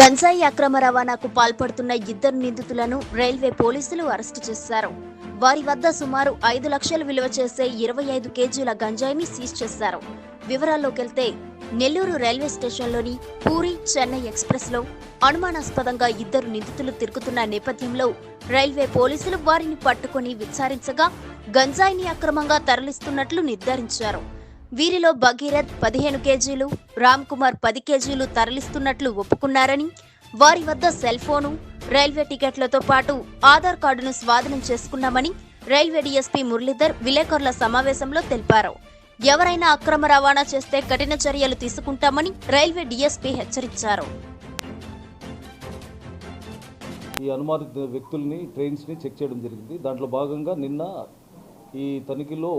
గంజాయి అక్రమ రవాణాకు పాల్పడుతున్న ఇద్దరు నిందితులను రైల్వే పోలీసులు అరెస్టు చేశారు. వారి వద్ద సుమారు ఐదు లక్షలు విలువ చేసే ఇరవై ఐదు కేజీల గంజాయిని సీజ్ చేశారు. వివరాల్లోకెళ్తే నెల్లూరు రైల్వే స్టేషన్లోని పూరి చెన్నై ఎక్స్ప్రెస్లో అనుమానాస్పదంగా ఇద్దరు నిందితులు తిరుగుతున్న నేపథ్యంలో రైల్వే పోలీసులు వారిని పట్టుకుని విచారించగా గంజాయిని అక్రమంగా తరలిస్తున్నట్లు నిర్ధారించారు. వీరిలో భగీరథ్ పదిహేను కేజీలు రామ్ కుమార్ పది కేజీలు తరలిస్తున్నట్లు ఒప్పుకున్నారని వారి వద్ద సెల్ ఫోను రైల్వే టికెట్లతో పాటు ఆధార్ కార్డును స్వాధీనం చేసుకున్నామని రైల్వే డీఎస్పీ మురళీధర్ విలేకరుల సమావేశంలో తెలిపారు. ఎవరైనా అక్రమ రవాణా చేస్తే కఠిన చర్యలు తీసుకుంటామని రైల్వే డీఎస్పీ హెచ్చరించారు. ఈ అనుమానిత వ్యక్తుల్ని ట్రైన్స్ని చెక్ చేయడం జరిగింది. దాంట్లో భాగంగా నిన్న ఈ తనిఖీలో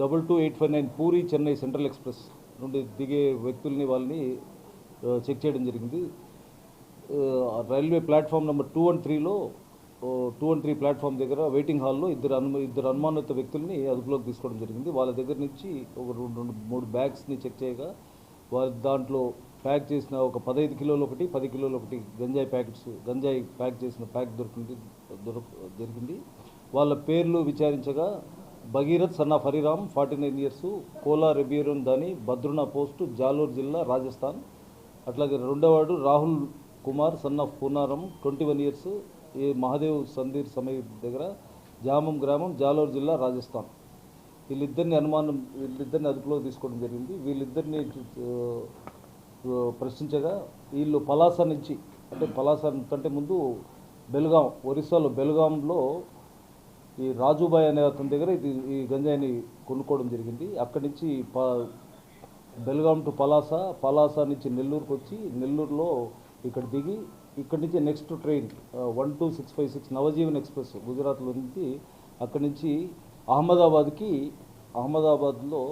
double two eight five nine Puri Chennai central express నుండి దిగే వ్యక్తుల్ని వాళ్ళని చెక్ చేయడం జరిగింది. Railway platform number two and త్రీలో టూ అండ్ త్రీ ప్లాట్ఫామ్ దగ్గర వెయిటింగ్ హాల్లో ఇద్దరు అను ఇద్దరు అనుమానిత వ్యక్తుల్ని అదుపులోకి తీసుకోవడం జరిగింది. వాళ్ళ దగ్గర నుంచి ఒక రెండు రెండు మూడు బ్యాగ్స్ని చెక్ చేయగా వారి దాంట్లో ప్యాక్ చేసిన ఒక పదహైదు కిలోలు ఒకటి పది కిలోలు ఒకటి గంజాయి ప్యాకెట్స్ గంజాయి ప్యాక్ చేసిన ప్యాక్ దొరికింది దొరక జరిగింది. వాళ్ళ పేర్లు విచారించగా Bhagirath son of Fariram forty nine years Kola రెబీరన్ దాని భద్రున పోస్టు జాలూర్ జిల్లా రాజస్థాన్. అట్లాగే రెండోవాడు Rahul Kumar son of Punaram twenty one years ఈ మహాదేవ్ సందీర్ సమయ దగ్గర జామం గ్రామం జాలూర్ జిల్లా రాజస్థాన్. వీళ్ళిద్దరిని అనుమానం వీళ్ళిద్దరిని అదుపులోకి తీసుకోవడం జరిగింది. వీళ్ళిద్దరిని ప్రశ్నించగా వీళ్ళు పలాస నుంచి అంటే పలాస కంటే ముందు బెల్గాం ఒరిస్సాలో బెల్గాంలో ఈ రాజుబాయ్ అనే అతని దగ్గర ఇది ఈ గంజాయిని కొనుక్కోవడం జరిగింది. అక్కడి నుంచి ప బెల్గాం టు పలాస పలాస నుంచి నెల్లూరుకు వచ్చి నెల్లూరులో ఇక్కడ దిగి ఇక్కడి నుంచి next train one two six five six Navjivan express గుజరాత్లో నుంచి అక్కడి నుంచి అహ్మదాబాద్కి అహ్మదాబాద్లో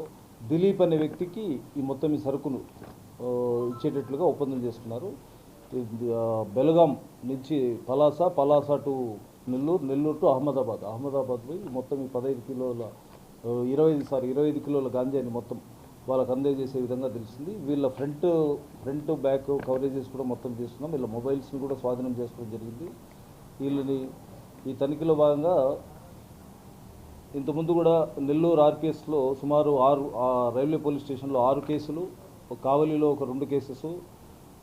దిలీప్ అనే వ్యక్తికి ఈ మొత్తం ఈ సరుకును ఇచ్చేటట్లుగా ఒప్పందం చేసుకున్నారు. బెలగాం బెల్గాం నుంచి పలాస పలాస టు నెల్లూరు నెల్లూరు టు అహ్మదాబాద్. అహ్మదాబాద్ పోయి మొత్తం ఈ పదహైదు కిలోల ఇరవై ఐదు సారీ ఇరవై ఐదు కిలోల గాంజాని మొత్తం వాళ్ళకు అందజేసే విధంగా తెలిసింది వీళ్ళ ఫ్రంట్ ఫ్రంట్ బ్యాక్ కవరేజెస్ కూడా మొత్తం చేస్తున్నాం. వీళ్ళ మొబైల్స్ని కూడా స్వాధీనం చేసుకోవడం జరిగింది. వీళ్ళని ఈ తనిఖీలో భాగంగా ఇంతకుముందు కూడా నెల్లూరు ఆర్పిఎస్లో సుమారు ఆరు రైల్వే పోలీస్ స్టేషన్లో ఆరు కేసులు ఒక కావలిలో ఒక రెండు కేసెస్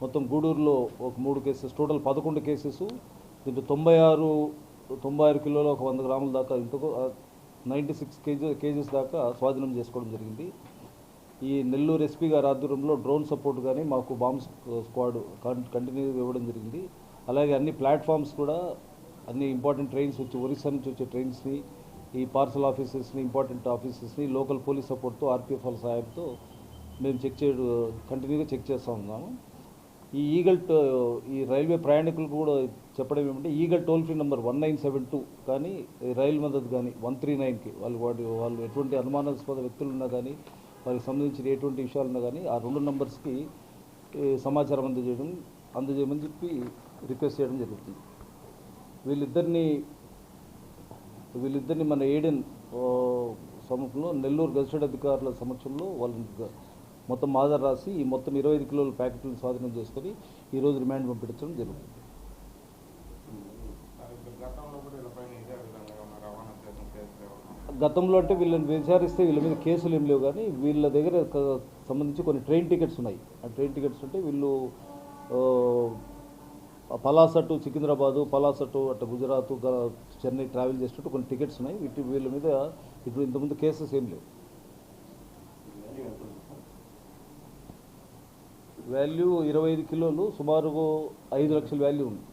మొత్తం గూడూరులో ఒక మూడు కేసెస్ టోటల్ పదకొండు కేసెస్ దీంట్లో తొంభై ఆరు తొంభై ఆరు కిలోలు ఒక వంద గ్రాముల దాకా ఇంతకు నైంటీ సిక్స్ కేజీ కేజీస్ దాకా స్వాధీనం చేసుకోవడం జరిగింది. ఈ నెల్లూరు ఎస్పీ గారి ఆధ్వర్యంలో డ్రోన్ సపోర్ట్ కానీ మాకు బాంబ్ స్క్వాడ్ కంటిన్యూ ఇవ్వడం జరిగింది. అలాగే అన్ని ప్లాట్ఫామ్స్ కూడా అన్ని ఇంపార్టెంట్ ట్రైన్స్ వచ్చి ఒరిస్సా నుంచి వచ్చే ట్రైన్స్ని ఈ పార్సల్ ఆఫీసెస్ని ఇంపార్టెంట్ ఆఫీసెస్ని లోకల్ పోలీస్ సపోర్ట్తో ఆర్పీఎఫ్ సహాయంతో మేము చెక్ చేయడం కంటిన్యూగా చెక్ చేస్తూ ఉన్నాము. ఈ ఈగల్ టో- ఈ రైల్వే ప్రయాణికులకు కూడా చెప్పడం ఏమంటే eagle toll free number one nine seven two కానీ రైల్ రైలు మద్దతు కానీ వన్ త్రీ నైన్కి వాళ్ళు వాటి వాళ్ళు ఎటువంటి అనుమానాస్పద వ్యక్తులు ఉన్నా కానీ వారికి సంబంధించిన ఎటువంటి విషయాలు ఉన్నా కానీ ఆ రెండు నంబర్స్కి సమాచారం అందజేయడం అందజేయమని చెప్పి రిక్వెస్ట్ చేయడం జరుగుతుంది. వీళ్ళిద్దరిని వీళ్ళిద్దరిని మన ఏడెన్ సమక్షంలో నెల్లూరు గజిస్టెడ్ అధికారుల సమక్షంలో వాళ్ళని మొత్తం ఆధార్ రాసి ఈ మొత్తం ఇరవై ఐదు కిలోల ప్యాకెట్లను స్వాధీనం చేసుకొని ఈరోజు రిమాండ్ పంపించడం జరుగుతుంది. గతంలో అంటే వీళ్ళని విచారిస్తే వీళ్ళ మీద కేసులు ఏం లేవు కానీ వీళ్ళ దగ్గర సంబంధించి కొన్ని ట్రైన్ టికెట్స్ ఉన్నాయి. ఆ ట్రైన్ టికెట్స్ అంటే వీళ్ళు పలాస టు సికింద్రాబాదు పలాస టు అటు గుజరాత్ చెన్నై ట్రావెల్ చేసినట్టు కొన్ని టికెట్స్ ఉన్నాయి. వీటి వీళ్ళ మీద ఇప్పుడు ఇంతకుముందు కేసెస్ ఏం లేవు. వాల్యూ ఇరవై ఐదు కిలోలు సుమారు ఐదు లక్షల వాల్యూ ఉంది.